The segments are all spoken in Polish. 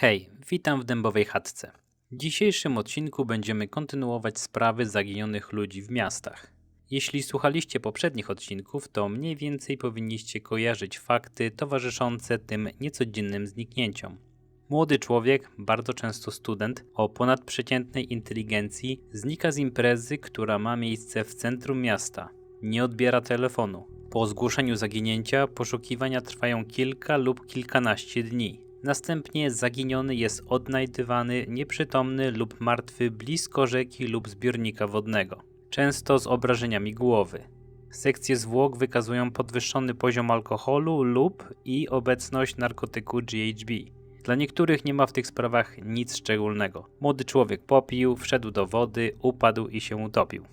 Hej, witam w Dębowej Chatce. W dzisiejszym odcinku będziemy kontynuować sprawy zaginionych ludzi w miastach. Jeśli słuchaliście poprzednich odcinków, to mniej więcej powinniście kojarzyć fakty towarzyszące tym niecodziennym zniknięciom. Młody człowiek, bardzo często student, o ponadprzeciętnej inteligencji, znika z imprezy, która ma miejsce w centrum miasta. Nie odbiera telefonu. Po zgłoszeniu zaginięcia poszukiwania trwają kilka lub kilkanaście dni. Następnie zaginiony jest odnajdywany nieprzytomny lub martwy blisko rzeki lub zbiornika wodnego, często z obrażeniami głowy. Sekcje zwłok wykazują podwyższony poziom alkoholu lub i obecność narkotyku GHB. Dla niektórych nie ma w tych sprawach nic szczególnego. Młody człowiek popił, wszedł do wody, upadł i się utopił.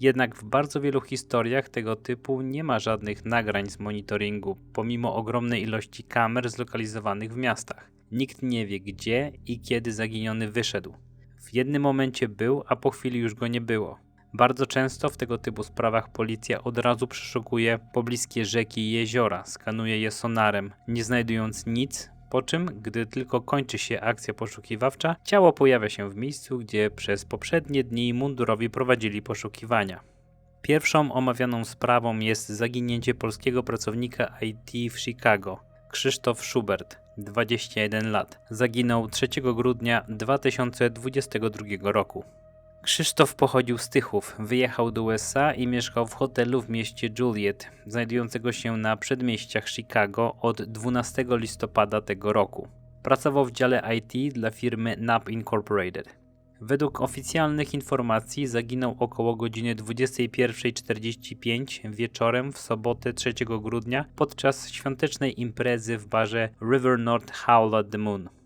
Jednak w bardzo wielu historiach tego typu nie ma żadnych nagrań z monitoringu, pomimo ogromnej ilości kamer zlokalizowanych w miastach. Nikt nie wie gdzie i kiedy zaginiony wyszedł. W jednym momencie był, a po chwili już go nie było. Bardzo często w tego typu sprawach policja od razu przeszukuje pobliskie rzeki i jeziora, skanuje je sonarem, nie znajdując nic, po czym, gdy tylko kończy się akcja poszukiwawcza, ciało pojawia się w miejscu, gdzie przez poprzednie dni mundurowi prowadzili poszukiwania. Pierwszą omawianą sprawą jest zaginięcie polskiego pracownika IT w Chicago. Krzysztof Schubert, 21 lat. Zaginął 3 grudnia 2022 roku. Krzysztof pochodził z Tychów, wyjechał do USA i mieszkał w hotelu w mieście Juliet, znajdującego się na przedmieściach Chicago od 12 listopada tego roku. Pracował w dziale IT dla firmy NAP Incorporated. Według oficjalnych informacji zaginął około godziny 21.45 wieczorem w sobotę 3 grudnia podczas świątecznej imprezy w barze River North Howl at the Moon.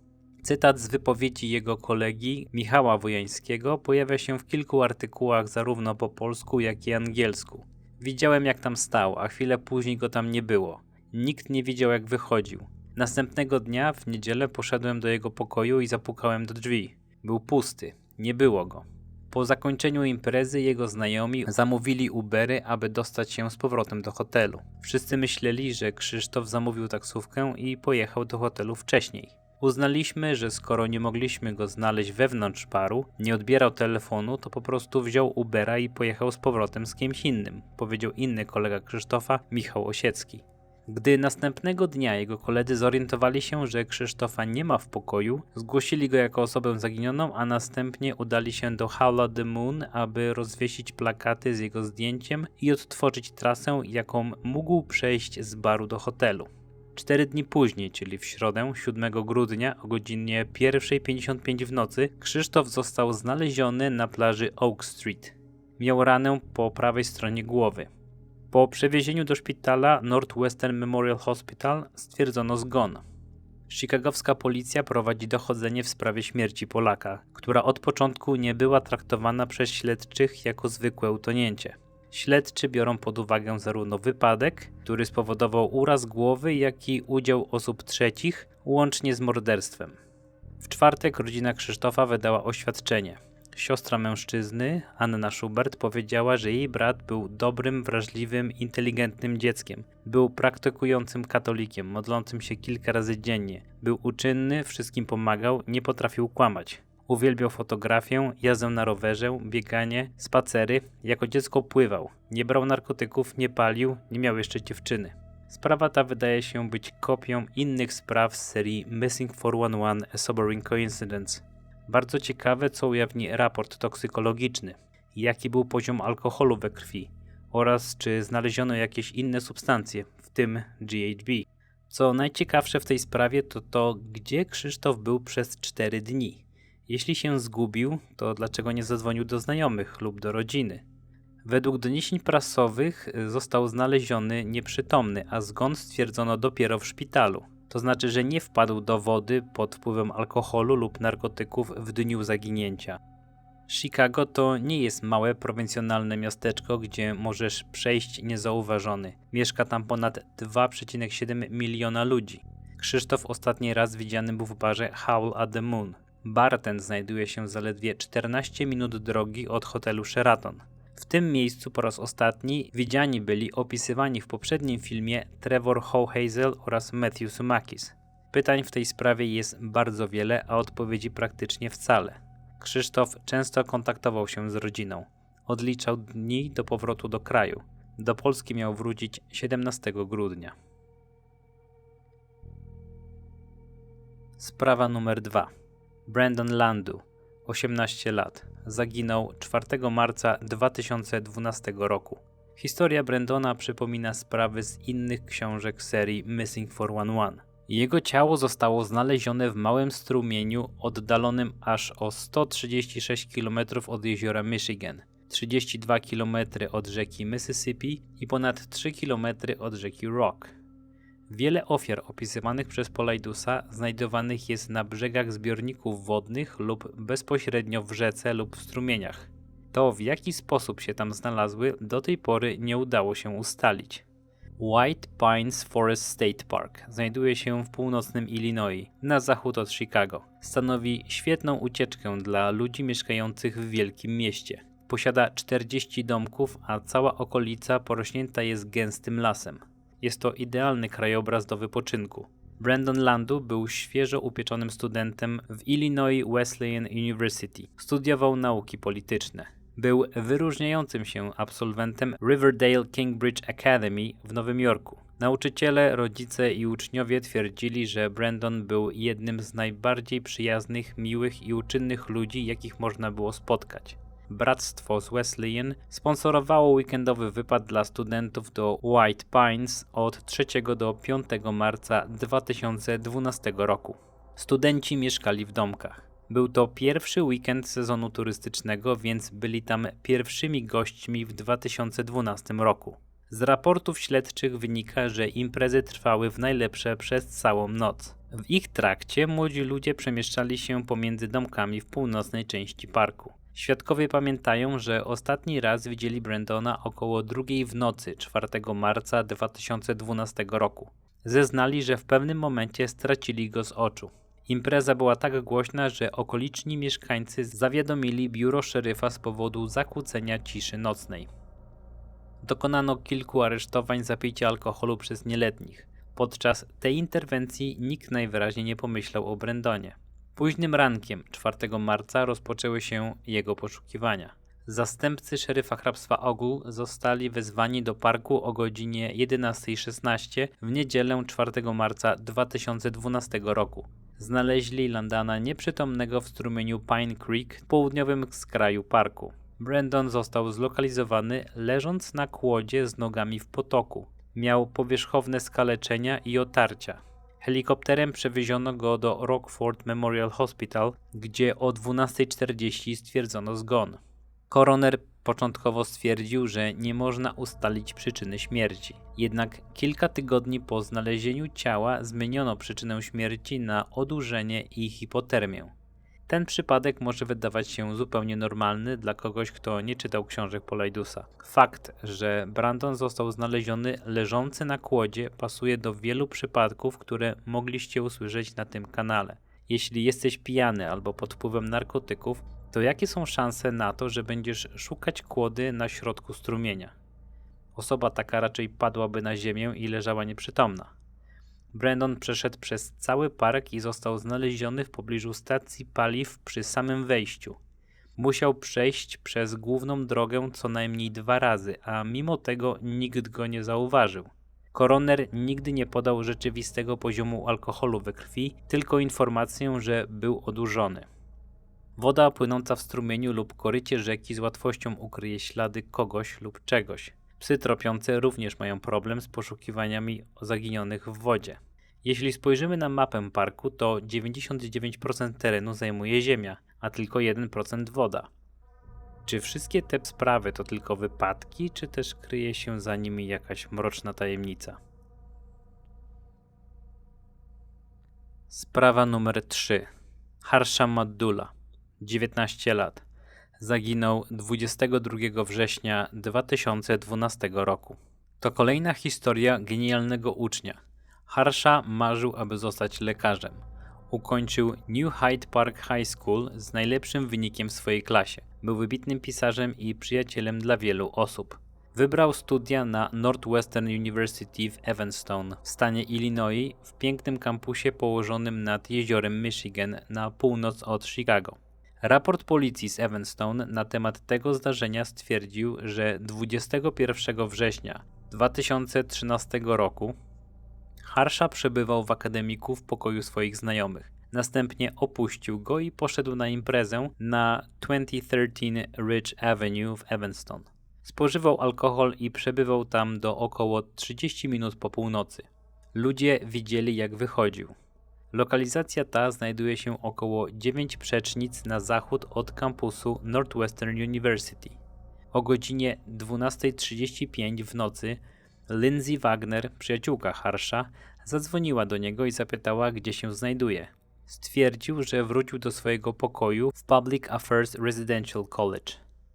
Cytat z wypowiedzi jego kolegi Michała Wojańskiego pojawia się w kilku artykułach zarówno po polsku, jak i angielsku. Widziałem jak tam stał, a chwilę później go tam nie było. Nikt nie widział jak wychodził. Następnego dnia, w niedzielę, poszedłem do jego pokoju i zapukałem do drzwi. Był pusty, nie było go. Po zakończeniu imprezy jego znajomi zamówili Ubery, aby dostać się z powrotem do hotelu. Wszyscy myśleli, że Krzysztof zamówił taksówkę i pojechał do hotelu wcześniej. Uznaliśmy, że skoro nie mogliśmy go znaleźć wewnątrz baru, nie odbierał telefonu, to po prostu wziął Ubera i pojechał z powrotem z kimś innym, powiedział inny kolega Krzysztofa, Michał Osiecki. Gdy następnego dnia jego koledzy zorientowali się, że Krzysztofa nie ma w pokoju, zgłosili go jako osobę zaginioną, a następnie udali się do Howl the Moon, aby rozwiesić plakaty z jego zdjęciem i odtworzyć trasę, jaką mógł przejść z baru do hotelu. Cztery dni później, czyli w środę 7 grudnia o godzinie 1.55 w nocy, Krzysztof został znaleziony na plaży Oak Street. Miał ranę po prawej stronie głowy. Po przewiezieniu do szpitala Northwestern Memorial Hospital stwierdzono zgon. Chicagowska policja prowadzi dochodzenie w sprawie śmierci Polaka, która od początku nie była traktowana przez śledczych jako zwykłe utonięcie. Śledczy biorą pod uwagę zarówno wypadek, który spowodował uraz głowy, jak i udział osób trzecich, łącznie z morderstwem. W czwartek rodzina Krzysztofa wydała oświadczenie. Siostra mężczyzny, Anna Schubert, powiedziała, że jej brat był dobrym, wrażliwym, inteligentnym dzieckiem. Był praktykującym katolikiem, modlącym się kilka razy dziennie. Był uczynny, wszystkim pomagał, nie potrafił kłamać. Uwielbiał fotografię, jazdę na rowerze, bieganie, spacery. Jako dziecko pływał. Nie brał narkotyków, nie palił, nie miał jeszcze dziewczyny. Sprawa ta wydaje się być kopią innych spraw z serii Missing 411 A Sobering Coincidence. Bardzo ciekawe, co ujawni raport toksykologiczny. Jaki był poziom alkoholu we krwi oraz czy znaleziono jakieś inne substancje, w tym GHB. Co najciekawsze w tej sprawie to to, gdzie Krzysztof był przez 4 dni. Jeśli się zgubił, to dlaczego nie zadzwonił do znajomych lub do rodziny? Według doniesień prasowych y, został znaleziony nieprzytomny, a zgon stwierdzono dopiero w szpitalu. To znaczy, że nie wpadł do wody pod wpływem alkoholu lub narkotyków w dniu zaginięcia. Chicago to nie jest małe prowincjonalne miasteczko, gdzie możesz przejść niezauważony. Mieszka tam ponad 2,7 miliona ludzi. Krzysztof ostatni raz widziany był w barze Howl at the Moon. Bar ten znajduje się zaledwie 14 minut drogi od hotelu Sheraton. W tym miejscu po raz ostatni widziani byli opisywani w poprzednim filmie Trevor Hoheisel oraz Matthew Sumakis. Pytań w tej sprawie jest bardzo wiele, a odpowiedzi praktycznie wcale. Krzysztof często kontaktował się z rodziną. Odliczał dni do powrotu do kraju. Do Polski miał wrócić 17 grudnia. Sprawa numer 2. Brandon Landu, 18 lat, zaginął 4 marca 2012 roku. Historia Brandona przypomina sprawy z innych książek serii Missing 411. Jego ciało zostało znalezione w małym strumieniu oddalonym aż o 136 km od jeziora Michigan, 32 km od rzeki Mississippi i ponad 3 km od rzeki Rock. Wiele ofiar opisywanych przez Polaidusa znajdowanych jest na brzegach zbiorników wodnych lub bezpośrednio w rzece lub w strumieniach. To, w jaki sposób się tam znalazły, do tej pory nie udało się ustalić. White Pines Forest State Park znajduje się w północnym Illinois, na zachód od Chicago. Stanowi świetną ucieczkę dla ludzi mieszkających w wielkim mieście. Posiada 40 domków, a cała okolica porośnięta jest gęstym lasem. Jest to idealny krajobraz do wypoczynku. Brandon Landu był świeżo upieczonym studentem w Illinois Wesleyan University. Studiował nauki polityczne. Był wyróżniającym się absolwentem Riverdale Kingbridge Academy w Nowym Jorku. Nauczyciele, rodzice i uczniowie twierdzili, że Brandon był jednym z najbardziej przyjaznych, miłych i uczynnych ludzi, jakich można było spotkać. Bractwo z Wesleyan sponsorowało weekendowy wypad dla studentów do White Pines od 3 do 5 marca 2012 roku. Studenci mieszkali w domkach. Był to pierwszy weekend sezonu turystycznego, więc byli tam pierwszymi gośćmi w 2012 roku. Z raportów śledczych wynika, że imprezy trwały w najlepsze przez całą noc. W ich trakcie młodzi ludzie przemieszczali się pomiędzy domkami w północnej części parku. Świadkowie pamiętają, że ostatni raz widzieli Brandona około drugiej w nocy 4 marca 2012 roku. Zeznali, że w pewnym momencie stracili go z oczu. Impreza była tak głośna, że okoliczni mieszkańcy zawiadomili biuro szeryfa z powodu zakłócenia ciszy nocnej. Dokonano kilku aresztowań za picie alkoholu przez nieletnich. Podczas tej interwencji nikt najwyraźniej nie pomyślał o Brandonie. Późnym rankiem 4 marca rozpoczęły się jego poszukiwania. Zastępcy szeryfa hrabstwa Ogul zostali wezwani do parku o godzinie 11.16 w niedzielę 4 marca 2012 roku. Znaleźli Landana nieprzytomnego w strumieniu Pine Creek w południowym skraju parku. Brandon został zlokalizowany leżąc na kłodzie z nogami w potoku. Miał powierzchowne skaleczenia i otarcia. Helikopterem przewieziono go do Rockford Memorial Hospital, gdzie o 12.40 stwierdzono zgon. Koroner początkowo stwierdził, że nie można ustalić przyczyny śmierci. Jednak kilka tygodni po znalezieniu ciała zmieniono przyczynę śmierci na odurzenie i hipotermię. Ten przypadek może wydawać się zupełnie normalny dla kogoś, kto nie czytał książek Polaidusa. Fakt, że Brandon został znaleziony leżący na kłodzie, pasuje do wielu przypadków, które mogliście usłyszeć na tym kanale. Jeśli jesteś pijany albo pod wpływem narkotyków, to jakie są szanse na to, że będziesz szukać kłody na środku strumienia? Osoba taka raczej padłaby na ziemię i leżała nieprzytomna. Brandon przeszedł przez cały park i został znaleziony w pobliżu stacji paliw przy samym wejściu. Musiał przejść przez główną drogę co najmniej dwa razy, a mimo tego nikt go nie zauważył. Koroner nigdy nie podał rzeczywistego poziomu alkoholu we krwi, tylko informację, że był odurzony. Woda płynąca w strumieniu lub korycie rzeki z łatwością ukryje ślady kogoś lub czegoś. Psy tropiące również mają problem z poszukiwaniami zaginionych w wodzie. Jeśli spojrzymy na mapę parku, to 99% terenu zajmuje ziemia, a tylko 1% woda. Czy wszystkie te sprawy to tylko wypadki, czy też kryje się za nimi jakaś mroczna tajemnica? Sprawa numer 3. Harsha Maddula, 19 lat zaginął 22 września 2012 roku. To kolejna historia genialnego ucznia. Harsha marzył, aby zostać lekarzem. Ukończył New Hyde Park High School z najlepszym wynikiem w swojej klasie. Był wybitnym pisarzem i przyjacielem dla wielu osób. Wybrał studia na Northwestern University w Evanston w stanie Illinois w pięknym kampusie położonym nad jeziorem Michigan na północ od Chicago. Raport policji z Evanston na temat tego zdarzenia stwierdził, że 21 września 2013 roku Harsha przebywał w akademiku w pokoju swoich znajomych. Następnie opuścił go i poszedł na imprezę na 2013 Ridge Avenue w Evanston. Spożywał alkohol i przebywał tam do około 30 minut po północy. Ludzie widzieli, jak wychodził. Lokalizacja ta znajduje się około 9 przecznic na zachód od kampusu Northwestern University. O godzinie 12.35 w nocy Lindsay Wagner, przyjaciółka Harsha, zadzwoniła do niego i zapytała, gdzie się znajduje. Stwierdził, że wrócił do swojego pokoju w Public Affairs Residential College.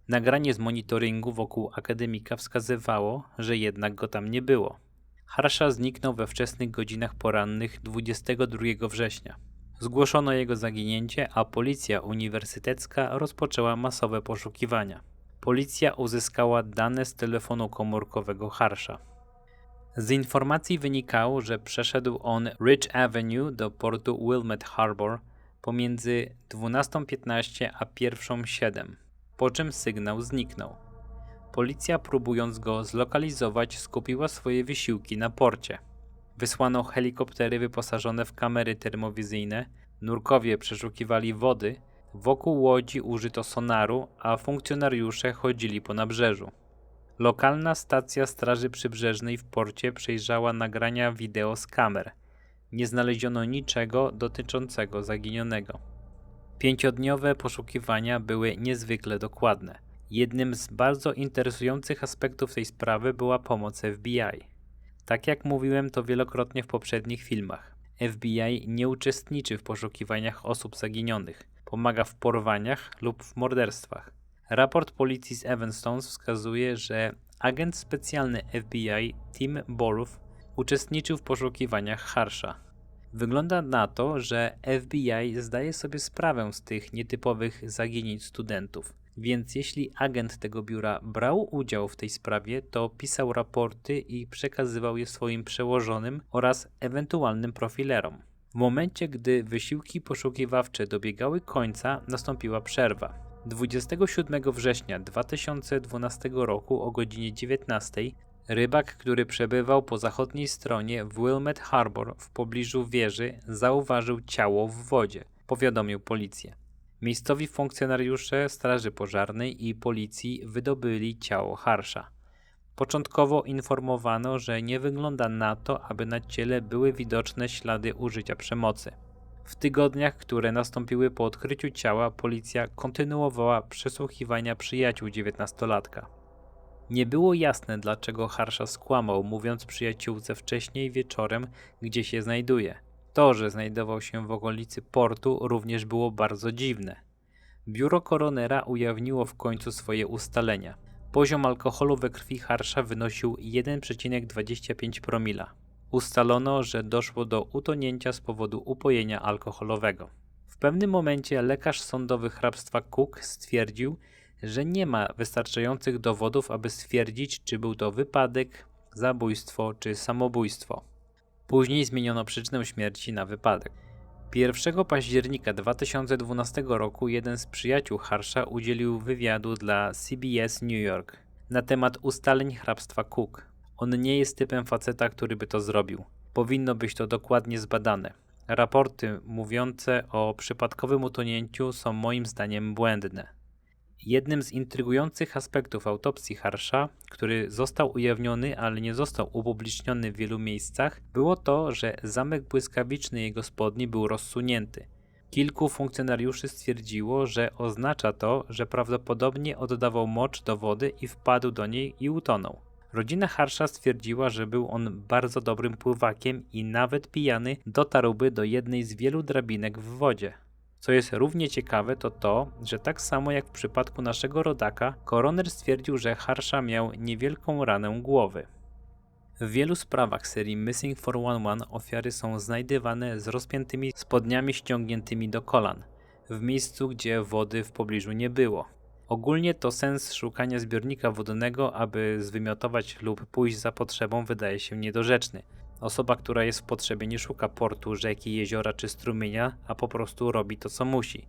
Nagranie z monitoringu wokół akademika wskazywało, że jednak go tam nie było. Harsha zniknął we wczesnych godzinach porannych 22 września. Zgłoszono jego zaginięcie, a policja uniwersytecka rozpoczęła masowe poszukiwania. Policja uzyskała dane z telefonu komórkowego Harsha. Z informacji wynikało, że przeszedł on Ridge Avenue do portu Wilmette Harbor pomiędzy 12.15 a 1.07, po czym sygnał zniknął. Policja, próbując go zlokalizować, skupiła swoje wysiłki na porcie. Wysłano helikoptery wyposażone w kamery termowizyjne, nurkowie przeszukiwali wody, wokół łodzi użyto sonaru, a funkcjonariusze chodzili po nabrzeżu. Lokalna stacja Straży Przybrzeżnej w porcie przejrzała nagrania wideo z kamer. Nie znaleziono niczego dotyczącego zaginionego. Pięciodniowe poszukiwania były niezwykle dokładne. Jednym z bardzo interesujących aspektów tej sprawy była pomoc FBI. Tak jak mówiłem to wielokrotnie w poprzednich filmach, FBI nie uczestniczy w poszukiwaniach osób zaginionych, pomaga w porwaniach lub w morderstwach. Raport policji z Evanston wskazuje, że agent specjalny FBI Tim Borów uczestniczył w poszukiwaniach Harsha. Wygląda na to, że FBI zdaje sobie sprawę z tych nietypowych zaginięć studentów. Więc jeśli agent tego biura brał udział w tej sprawie, to pisał raporty i przekazywał je swoim przełożonym oraz ewentualnym profilerom. W momencie, gdy wysiłki poszukiwawcze dobiegały końca, nastąpiła przerwa. 27 września 2012 roku o godzinie 19 rybak, który przebywał po zachodniej stronie w Wilmette Harbor w pobliżu wieży, zauważył ciało w wodzie, powiadomił policję. Miejscowi funkcjonariusze Straży Pożarnej i policji wydobyli ciało Harsza. Początkowo informowano, że nie wygląda na to, aby na ciele były widoczne ślady użycia przemocy. W tygodniach, które nastąpiły po odkryciu ciała, policja kontynuowała przesłuchiwania przyjaciół dziewiętnastolatka. Nie było jasne, dlaczego Harsha skłamał, mówiąc przyjaciółce wcześniej wieczorem, gdzie się znajduje. To, że znajdował się w okolicy portu, również było bardzo dziwne. Biuro koronera ujawniło w końcu swoje ustalenia. Poziom alkoholu we krwi Harsha wynosił 1,25 promila ustalono, że doszło do utonięcia z powodu upojenia alkoholowego. W pewnym momencie lekarz sądowy hrabstwa Cook stwierdził, że nie ma wystarczających dowodów, aby stwierdzić, czy był to wypadek, zabójstwo czy samobójstwo. Później zmieniono przyczynę śmierci na wypadek. 1 października 2012 roku jeden z przyjaciół Harsha udzielił wywiadu dla CBS New York na temat ustaleń hrabstwa Cook. On nie jest typem faceta, który by to zrobił. Powinno być to dokładnie zbadane. Raporty mówiące o przypadkowym utonięciu są moim zdaniem błędne. Jednym z intrygujących aspektów autopsji Harsha, który został ujawniony, ale nie został upubliczniony w wielu miejscach, było to, że zamek błyskawiczny jego spodni był rozsunięty. Kilku funkcjonariuszy stwierdziło, że oznacza to, że prawdopodobnie oddawał mocz do wody i wpadł do niej i utonął. Rodzina Harsha stwierdziła, że był on bardzo dobrym pływakiem i nawet pijany dotarłby do jednej z wielu drabinek w wodzie. Co jest równie ciekawe, to to, że tak samo jak w przypadku naszego rodaka, koroner stwierdził, że Harsha miał niewielką ranę głowy. W wielu sprawach serii Missing 411 ofiary są znajdywane z rozpiętymi spodniami ściągniętymi do kolan, w miejscu, gdzie wody w pobliżu nie było. Ogólnie to sens szukania zbiornika wodnego, aby zwymiotować lub pójść za potrzebą, wydaje się niedorzeczny. Osoba, która jest w potrzebie, nie szuka portu, rzeki, jeziora czy strumienia, a po prostu robi to, co musi.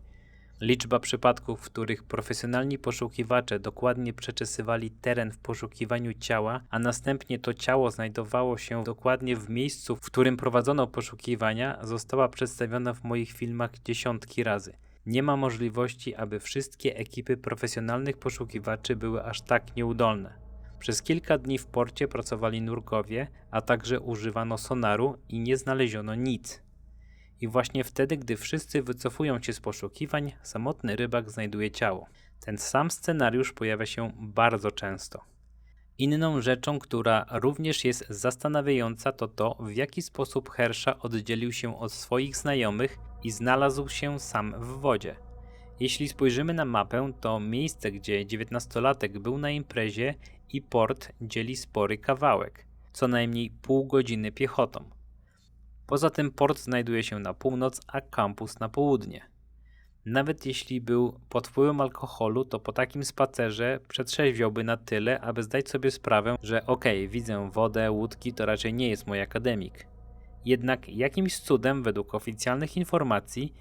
Liczba przypadków, w których profesjonalni poszukiwacze dokładnie przeczesywali teren w poszukiwaniu ciała, a następnie to ciało znajdowało się dokładnie w miejscu, w którym prowadzono poszukiwania, została przedstawiona w moich filmach dziesiątki razy. Nie ma możliwości, aby wszystkie ekipy profesjonalnych poszukiwaczy były aż tak nieudolne. Przez kilka dni w porcie pracowali nurkowie, a także używano sonaru i nie znaleziono nic. I właśnie wtedy, gdy wszyscy wycofują się z poszukiwań, samotny rybak znajduje ciało. Ten sam scenariusz pojawia się bardzo często. Inną rzeczą, która również jest zastanawiająca, to to, w jaki sposób Hersza oddzielił się od swoich znajomych i znalazł się sam w wodzie. Jeśli spojrzymy na mapę, to miejsce, gdzie dziewiętnastolatek był na imprezie i port dzieli spory kawałek, co najmniej pół godziny piechotą. Poza tym port znajduje się na północ, a kampus na południe. Nawet jeśli był pod wpływem alkoholu, to po takim spacerze przetrzeźwiałby na tyle, aby zdać sobie sprawę, że okej, okay, widzę wodę, łódki, to raczej nie jest mój akademik. Jednak jakimś cudem, według oficjalnych informacji,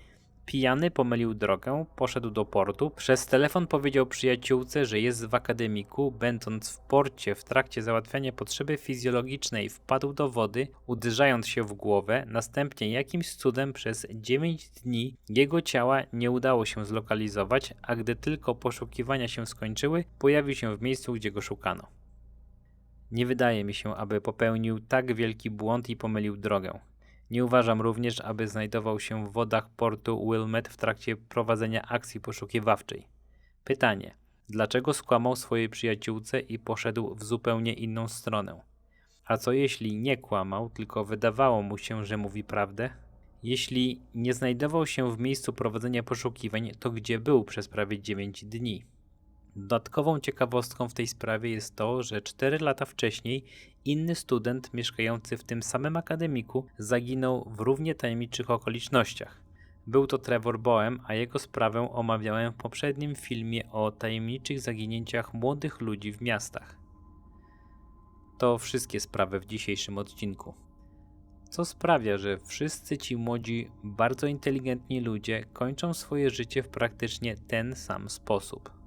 Pijany pomylił drogę, poszedł do portu, przez telefon powiedział przyjaciółce, że jest w akademiku, będąc w porcie w trakcie załatwiania potrzeby fizjologicznej wpadł do wody, uderzając się w głowę, następnie jakimś cudem przez 9 dni jego ciała nie udało się zlokalizować, a gdy tylko poszukiwania się skończyły, pojawił się w miejscu, gdzie go szukano. Nie wydaje mi się, aby popełnił tak wielki błąd i pomylił drogę. Nie uważam również, aby znajdował się w wodach portu Wilmette w trakcie prowadzenia akcji poszukiwawczej. Pytanie: dlaczego skłamał swojej przyjaciółce i poszedł w zupełnie inną stronę? A co jeśli nie kłamał, tylko wydawało mu się, że mówi prawdę? Jeśli nie znajdował się w miejscu prowadzenia poszukiwań, to gdzie był przez prawie 9 dni? Dodatkową ciekawostką w tej sprawie jest to, że 4 lata wcześniej inny student mieszkający w tym samym akademiku zaginął w równie tajemniczych okolicznościach. Był to Trevor Boehm, a jego sprawę omawiałem w poprzednim filmie o tajemniczych zaginięciach młodych ludzi w miastach. To wszystkie sprawy w dzisiejszym odcinku. Co sprawia, że wszyscy ci młodzi, bardzo inteligentni ludzie kończą swoje życie w praktycznie ten sam sposób.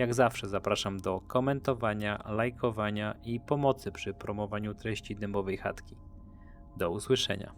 Jak zawsze zapraszam do komentowania, lajkowania i pomocy przy promowaniu treści dębowej chatki. Do usłyszenia.